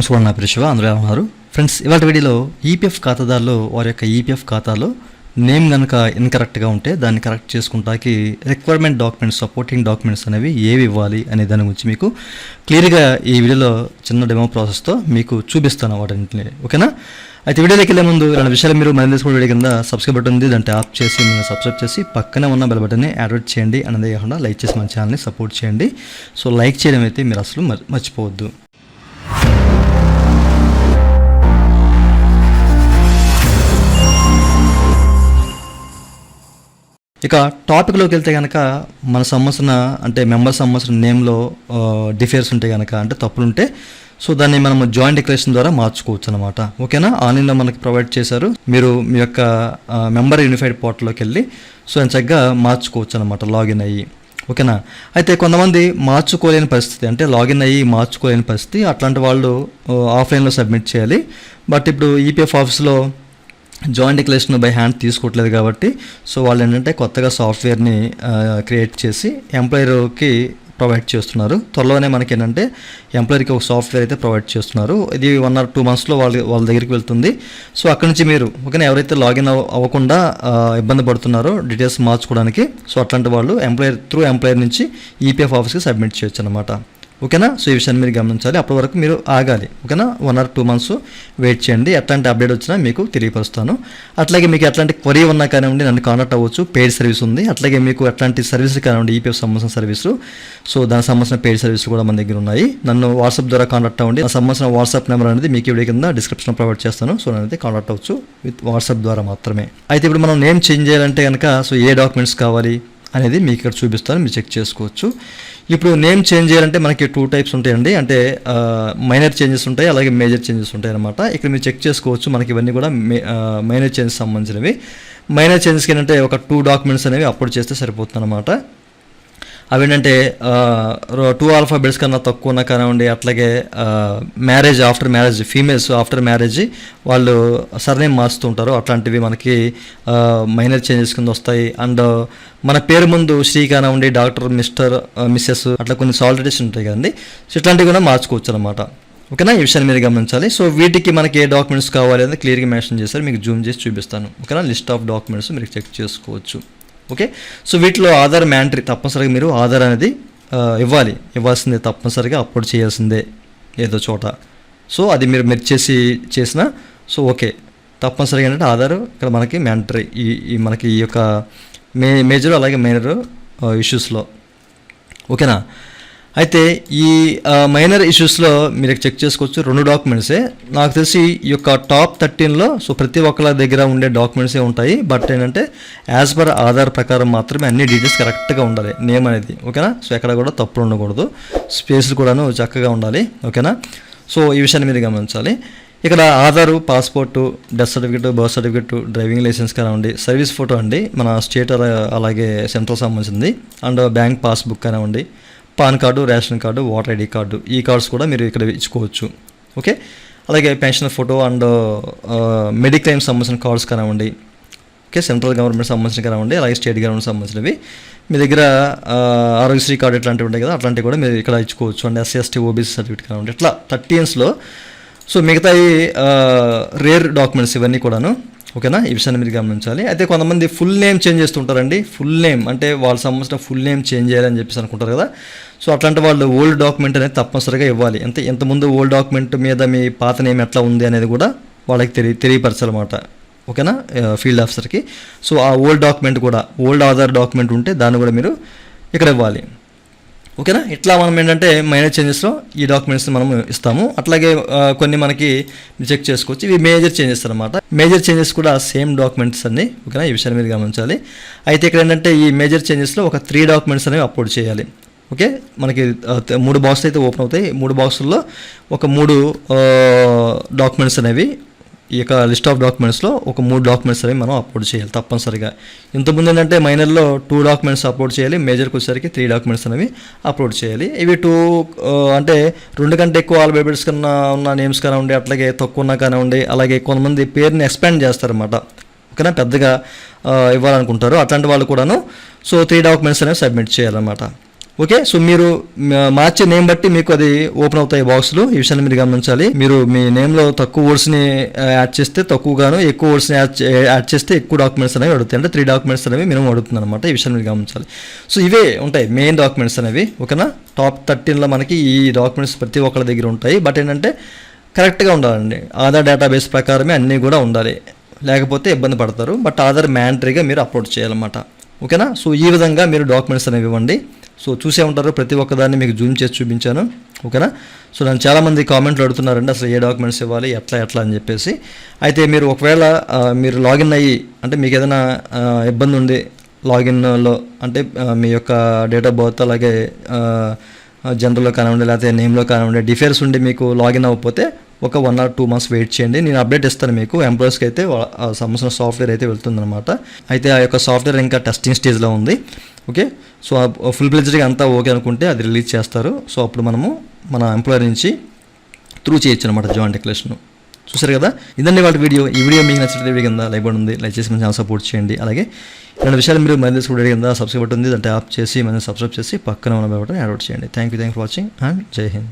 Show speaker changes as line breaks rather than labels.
నమస్కారం నా పేరు శివ అందరూ ఎలా ఉన్నారు? ఫ్రెండ్స్ ఇవాళ వీడియోలో ఈపీఎఫ్ ఖాతాదారులు వారి యొక్క ఈపీఎఫ్ ఖాతాలో నేమ్ కనుక ఇన్కరెక్ట్గా ఉంటే దాన్ని కరెక్ట్ చేసుకుంటానికి రిక్వైర్మెంట్ డాక్యుమెంట్స్ సపోర్టింగ్ డాక్యుమెంట్స్ అనేవి ఏవి ఇవ్వాలి అనే దాని గురించి మీకు క్లియర్గా ఈ వీడియోలో చిన్న డెమో ప్రాసెస్తో మీకు చూపిస్తాను వాటిని ఓకేనా? అయితే వీడియోలోకి వెళ్ళే ముందు ఇలాంటి విషయాలు మీరు మన తెలుసుకున్న వీడియో కింద సబ్స్క్రైబ్ బటన్ ఉంది దాన్ని ఆప్ చేసి మీరు సబ్స్క్రైబ్ చేసి పక్కనే ఉన్న బెల్ బటన్ని యాడ్వర్ట్ చేయండి. అనేది కాకుండా లైక్ చేసి మన ఛానల్ని సపోర్ట్ చేయండి. సో లైక్ చేయడం అయితే మీరు అసలు మర్చిపోవద్దు. ఇక టాపిక్లోకి వెళ్తే కనుక మన సంబంధించిన అంటే మెంబర్ సంబంధించిన నేమ్లో డిఫేర్స్ ఉంటే కనుక అంటే తప్పులుంటే సో దాన్ని మనం జాయింట్ డిక్లరేషన్ ద్వారా మార్చుకోవచ్చు అనమాట ఓకేనా? ఆన్లైన్లో మనకి ప్రొవైడ్ చేశారు. మీరు మీ యొక్క మెంబర్ యూనిఫైడ్ పోర్టల్లోకి వెళ్ళి సో చక్కగా మార్చుకోవచ్చు అనమాట లాగిన్ అయ్యి. ఓకేనా? అయితే కొంతమంది మార్చుకోలేని పరిస్థితి అంటే లాగిన్ అయ్యి మార్చుకోలేని పరిస్థితి అట్లాంటి వాళ్ళు ఆఫ్లైన్లో సబ్మిట్ చేయాలి. బట్ ఇప్పుడు ఈపీఎఫ్ ఆఫీస్లో జాయింట్ డిక్లరేషన్ బై హ్యాండ్ తీసుకోవట్లేదు కాబట్టి సో వాళ్ళు ఏంటంటే కొత్తగా సాఫ్ట్వేర్ని క్రియేట్ చేసి ఎంప్లాయర్కి ప్రొవైడ్ చేస్తున్నారు. త్వరలోనే మనకి ఏంటంటే ఎంప్లాయర్కి ఒక సాఫ్ట్వేర్ అయితే ప్రొవైడ్ చేస్తున్నారు. ఇది వన్ ఆర్ టూ మంత్స్లో వాళ్ళ వాళ్ళ దగ్గరికి వెళ్తుంది. సో అక్కడి నుంచి మీరు ఓకేనా ఎవరైతే లాగిన్ అవ అవ్వకుండా ఇబ్బంది పడుతున్నారో డీటెయిల్స్ మార్చుకోవడానికి సో అట్లాంటి వాళ్ళు ఎంప్లాయర్ త్రూ ఎంప్లాయర్ నుంచి ఈపీఎఫ్ ఆఫీస్కి సబ్మిట్ చేయొచ్చు అనమాట ఓకేనా? సో ఈ విషయాన్ని మీరు గమనించాలి. అప్పటి వరకు మీరు ఆగాలి. ఓకేనా? One or two months wait చేయండి. ఎట్లాంటి అప్డేట్ వచ్చినా మీకు తెలియపరుస్తాను. అట్లాగే మీకు ఎట్లాంటి క్వరీ ఉన్నా కానివ్వండి నన్ను కాంటాక్ట్ అవ్వచ్చు. పెయిడ్ సర్వీస్ ఉంది. అట్లాగే మీకు ఎట్లాంటి సర్వీస్ కానివ్వండి ఈపీఎఫ్ సంబంధించిన సర్వీసు సో దానికి సంబంధించిన పెయిడ్ సర్వీస్ కూడా మన దగ్గర ఉన్నాయి. నన్ను వాట్సాప్ ద్వారా కాంటాక్ట్ అవ్వండి. నా సంబంధించిన వాట్సాప్ నెంబర్ అనేది మీకు వీడియో కింద డిస్క్రిప్షన్ ప్రొవైడ్ చేస్తాను. సో నన్ను అయితే కాంటాక్ట్ అవ్వచ్చు. విత్ వాట్సాప్ ద్వారా మాత్రమే. అయితే ఇప్పుడు మనం నేమ్ చేంజ్ చేయాలంటే కనుక సో ఏ డాక్యుమెంట్స్ కావాలి? అనేది మీకు ఇక్కడ చూపిస్తాను మీరు చెక్ చేసుకోవచ్చు. ఇప్పుడు నేమ్ చేంజ్ చేయాలంటే మనకి టూ టైప్స్ ఉంటాయండి. అంటే మైనర్ చేంజెస్ ఉంటాయి అలాగే మేజర్ చేంజెస్ ఉంటాయి అనమాట ఇక్కడ మీరు చెక్ చేసుకోవచ్చు మనకి ఇవన్నీ కూడా మైనర్ చేంజెస్ సంబంధించినవి. మైనర్ చేంజెస్కి ఏంటంటే ఒక టూ డాక్యుమెంట్స్ అనేవి అప్లోడ్ చేస్తే సరిపోతుంది అనమాట అవేంటంటే టూ ఆల్ఫాబెట్స్ కన్నా తక్కువ ఉన్న కానివ్వండి అట్లాగే marriage after marriage females after marriage వాళ్ళు సర్నేమ్ మారుస్తూ ఉంటారు అట్లాంటివి మనకి మైనర్ చేంజెస్ కింద వస్తాయి. అండ్ మన పేరు ముందు శ్రీ కానివ్వండి డాక్టర్ మిస్టర్ మిస్సెస్ అట్లా కొన్ని సాలిడేషన్ ఉంటాయి కదండి. సో ఇట్లాంటివి కూడా మార్చుకోవచ్చు అనమాట ఓకేనా? ఈ విషయాన్ని మీరు గమనించాలి. సో వీటికి మనకి ఏ డాక్యుమెంట్స్ కావాలి అనేది క్లియర్గా మెన్షన్ చేస్తారు మీకు జూమ్ చేసి చూపిస్తాను. ఓకేనా? లిస్ట్ ఆఫ్ డాక్యుమెంట్స్ మీరు చెక్ చేసుకోవచ్చు. ఓకే సో వీటిలో ఆధార్ మ్యాంటరీ తప్పనిసరిగా మీరు ఆధార్ అనేది ఇవ్వాలి. ఇవ్వాల్సిందే తప్పనిసరిగా అప్లోడ్ చేయాల్సిందే ఏదో చోట. సో అది మీరు మీరు చేసి చేసిన సో ఓకే తప్పనిసరిగా ఏంటంటే ఆధార్ ఇక్కడ మనకి మ్యాంటరీ ఈ ఈ మనకి ఈ యొక్క మే మేజర్ అలాగే మైనర్ ఇష్యూస్లో ఓకేనా అయితే ఈ మైనర్ ఇష్యూస్లో మీరు చెక్ చేసుకోవచ్చు. రెండు డాక్యుమెంట్సే నాకు తెలిసి ఈ యొక్క టాప్ థర్టీన్లో సో ప్రతి ఒక్కళ్ళ దగ్గర ఉండే డాక్యుమెంట్సే ఉంటాయి. బట్ ఏంటంటే యాజ్ పర్ ఆధార్ ప్రకారం మాత్రమే అన్ని డీటెయిల్స్ కరెక్ట్గా ఉండాలి. నేమ్ అనేది ఓకేనా సో ఎక్కడ కూడా తప్పులు ఉండకూడదు. స్పేస్లు కూడాను చక్కగా ఉండాలి ఓకేనా సో ఈ విషయాన్ని మీరు గమనించాలి. ఇక్కడ Aadhaar passport death certificate birth certificate driving licence కానివ్వండి సర్వీస్ ఫోటో అండి. మన స్టేట్ అలాగే సెంట్రల్ సంబంధించింది. అండ్ బ్యాంక్ పాస్బుక్ కానివ్వండి PAN card ration card voter ID card ఈ కార్డ్స్ కూడా మీరు ఇక్కడ ఇచ్చుకోవచ్చు. ఓకే? అలాగే పెన్షన్ ఫోటో అండ్ మెడిక్లైమ్ సంబంధించిన కార్డ్స్ కానివ్వండి ఓకే? సెంట్రల్ గవర్నమెంట్ సంబంధించిన కానివ్వండి అలాగే స్టేట్ గవర్నమెంట్ సంబంధించినవి. మీ దగ్గర ఆరోగ్యశ్రీ కార్డు ఇట్లాంటివి ఉంటాయి కదా అట్లాంటివి కూడా మీరు ఇక్కడ ఇచ్చుకోవచ్చు. And SC ST OBC certificate కానివ్వండి ఇట్లా థర్టీ ఇయర్స్లో. సో మిగతాయి రేర్ డాక్యుమెంట్స్ ఇవన్నీ కూడాను. ఓకేనా? ఈ విషయాన్ని మీరు గమనించాలి అయితే కొంతమంది ఫుల్ నేమ్ చేంజ్ చేస్తుంటారండి. ఫుల్ నేమ్ అంటే వాళ్ళకి సంబంధించిన ఫుల్ నేమ్ చేంజ్ చేయాలని చెప్పేసి అనుకుంటారు కదా. సో అట్లాంటి వాళ్ళు ఓల్డ్ డాక్యుమెంట్ అనేది తప్పనిసరిగా ఇవ్వాలి. ఎంత ఎంతముందు ఓల్డ్ డాక్యుమెంట్ మీద మీ పాత నేమ్ ఎట్లా ఉంది అనేది కూడా వాళ్ళకి తెలియ తెలియపరచాలన్నమాట. ఓకేనా? ఫీల్డ్ ఆఫీసర్కి. సో ఆ ఓల్డ్ డాక్యుమెంట్ కూడా ఓల్డ్ ఆధార్ డాక్యుమెంట్ ఉంటే దాన్ని కూడా మీరు ఇక్కడ ఇవ్వాలి. ఓకేనా? ఇట్లా మనం ఏంటంటే మైనర్ చేంజెస్లో ఈ డాక్యుమెంట్స్ మనం ఇస్తాము. అట్లాగే కొన్ని మనకి చెక్ చేసుకోవచ్చు. ఇవి మేజర్ చేంజెస్ అనమాట మేజర్ చేంజెస్ కూడా సేమ్ డాక్యుమెంట్స్ అన్ని ఓకేనా? ఈ విషయాన్ని మీరు గమనించాలి. అయితే ఇక్కడ ఏంటంటే ఈ మేజర్ చేంజెస్లో ఒక త్రీ డాక్యుమెంట్స్ అనేవి అప్లోడ్ చేయాలి. ఓకే? మనకి మూడు బాక్స్ అయితే ఓపెన్ అవుతాయి. మూడు బాక్సుల్లో ఒక మూడు డాక్యుమెంట్స్ అనేవి ఈ యొక్క లిస్ట్ ఆఫ్ డాక్యుమెంట్స్లో ఒక మూడు డాక్యుమెంట్స్ అనేవి మనం అప్లోడ్ చేయాలి తప్పనిసరిగా. ఇంతకుముందు ఏంటంటే మైనర్లో టూ డాక్యుమెంట్స్ అప్లోడ్ చేయాలి మేజర్కి వచ్చేసరికి త్రీ డాక్యుమెంట్స్ అనేవి అప్లోడ్ చేయాలి. ఇవి టూ అంటే రెండు కంటే ఎక్కువ ఆల్ఫాబెట్స్ కన్నా ఉన్న నేమ్స్ కానివ్వండి అట్లాగే తక్కువ ఉన్న కానివ్వండి అలాగే కొంతమంది పేరుని ఎక్స్పాండ్ చేస్తారన్నమాట. ఓకేనా? పెద్దగా ఇవ్వాలనుకుంటారు. అట్లాంటి వాళ్ళు కూడాను సో త్రీ డాక్యుమెంట్స్ అనేవి సబ్మిట్ చేయాలన్నమాట. ఓకే సో మీరు మార్చే నేమ్ బట్టి మీకు అది ఓపెన్ అవుతాయి బాక్స్లు. ఈ విషయాన్ని మీరు గమనించాలి. మీరు మీ నేమ్లో తక్కువ వర్డ్స్ని యాడ్ చేస్తే తక్కువగాను ఎక్కువ వర్డ్స్ని యాడ్ యాడ్ చేస్తే ఎక్కువ డాక్యుమెంట్స్ అనేవి అడుగుతాయి. అంటే త్రీ డాక్యుమెంట్స్ అనేవి మినిమం అడుగుతుంది అనమాట ఈ విషయాన్ని మీరు గమనించాలి. సో ఇవే ఉంటాయి మెయిన్ డాక్యుమెంట్స్ అనేవి. ఓకేనా? టాప్ థర్టీన్లో మనకి ఈ డాక్యుమెంట్స్ ప్రతి ఒక్కరి దగ్గర ఉంటాయి. బట్ ఏంటంటే కరెక్ట్గా ఉండాలండి. ఆధార్ డేటాబేస్ ప్రకారమే అన్నీ కూడా ఉండాలి. లేకపోతే ఇబ్బంది పడతారు. బట్ ఆధార్ మ్యాండరీగా మీరు అప్లోడ్ చేయాలన్నమాట. ఓకేనా? సో ఈ విధంగా మీరు డాక్యుమెంట్స్ అనేవి ఇవ్వండి. సో చూసే ఉంటారు ప్రతి ఒక్కదాన్ని మీకు జూమ్ చేసి చూపించాను ఓకేనా? సో నన్ను చాలామంది కామెంట్లు అడుగుతున్నారండి అసలు ఏ డాక్యుమెంట్స్ ఇవ్వాలి ఎట్లా ఎట్లా అని చెప్పేసి. అయితే మీరు ఒకవేళ మీరు లాగిన్ అయ్యి అంటే మీకు ఏదైనా ఇబ్బంది ఉంది లాగిన్లో అంటే మీ యొక్క డేట్ ఆఫ్ బర్త్ అలాగే జనరల్లో కానివ్వండి లేకపోతే నేమ్లో కానివ్వండి డిఫేర్స్ ఉండి మీకు లాగిన్ అవ్వకపోతే ఒక one or two months wait చేయండి. నేను అప్డేట్ ఇస్తాను మీకు. ఎంప్లాయీస్కి అయితే సంబంధించిన సాఫ్ట్వేర్ అయితే వెళ్తుందనమాట అయితే ఆ యొక్క సాఫ్ట్వేర్ ఇంకా టెస్టింగ్ స్టేజ్లో ఉంది. ఓకే సో ఫుల్ ప్లెజ్డ్గా అంతా ఓకే అనుకుంటే అది రిలీజ్ చేస్తారు. సో అప్పుడు మనము మన ఎంప్లాయర్ నుంచి త్రూ చేయొచ్చు అనమాట జాయింట్ డిక్లరేషన్ చూసారు కదా? ఇదండి వాళ్ళ వీడియో ఈ వీడియో మీకు నచ్చిన వీడియో కింద లైక్ ఉంది. లైక్ చేసి మంచి సపోర్ట్ చేయండి. అలాగే ఇలాంటి విషయాలు మీరు మరింత తెలుసుకుంటే కింద సబ్స్క్రైబ్ ఉంది. దాన్ని ట్యాప్ చేసి మనం సబ్స్క్రైబ్ చేసి పక్కన ఉన్న బటన్ యాడ్ అవుట్ చేయండి. Thank you thank for watching and Jai Hind